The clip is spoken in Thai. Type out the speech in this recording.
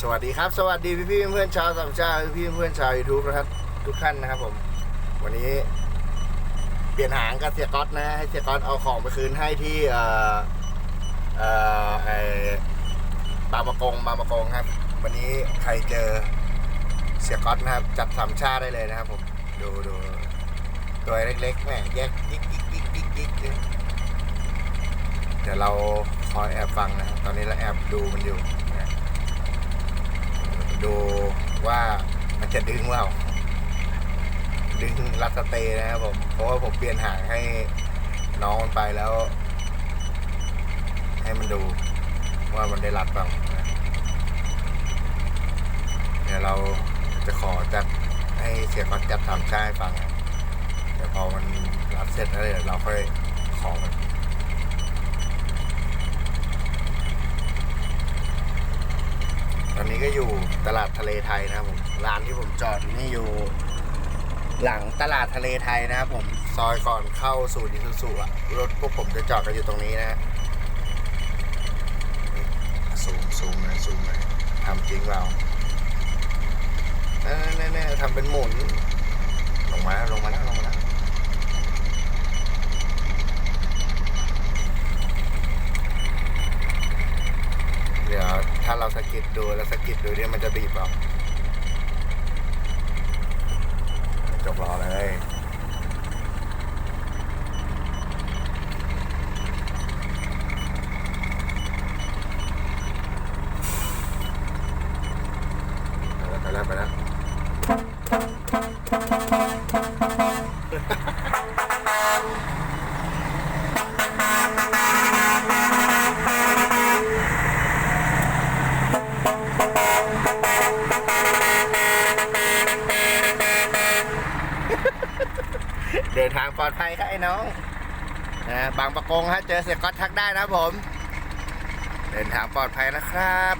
สวัสดีครับ สวัสดีพี่พี่เพื่อนชาวสามชาติพี่เพื่อนชาวยูทูบนะครับ ทุกท่านนะครับผม วันนี้ เปลี่ยนหางกับเสียก๊อตนะ ให้เสียก๊อตเอาของไปคืนให้ที่เอ่อเอ่อไอบางมะกงบางมะกงครับ วันนี้ใครเจอเสียก๊อตนะครับ จัดสามชาติได้เลยนะครับผมดูดูตัวเล็กๆแม่แยกยิกยิกยิกยิกยิกเดี๋ยวเราคอยแอบฟังนะ ตอนนี้เราแอบดูมันอยู่นะ ดูว่า มันจะดึงเปล่าดึงรัดสเตย์นะครับผมเพราะว่าผมเปลี่ยนหางให้น้องมันไปแล้ว ให้มันดูว่ามันได้รัดเปล่านะเดี๋ยวเราจะขอจัดให้เสียงเขาจัดทำช่าให้ฟัง เดี๋ยวพอมันรัดเสร็จแล้วเดี๋ยวเราค่อยขอมัน ตอ นี้ก็อยู่ตลาดทะเลไทยนะครับผมร้านที่ผมจอดนี่อยู่ หลังตลาดทะเลไทยนะครับผมซอยก่อนเข้าสู่ดิซูซุอะรถพวกผมจะจอดกันอยู่ตรงนี้นะซูมซูมเลยซูมเลยทำจริงเปล่าเออแน่ทำเป็นหมุนลงมาแล้วลงมาแล้วลงมาแล้วเดี๋ยวถ้าเราสะ กิดดูแล้วสกิดดูเนี่ยมันจะบีบเปล่าจบรอเลยไปแล้วไปแล้ว เดินทางปลอดภัยครับไอ้น้องนะบางประกงฮะเจอเสียก๊อตทักได้นะผม เดินทางปลอดภัยนะครับ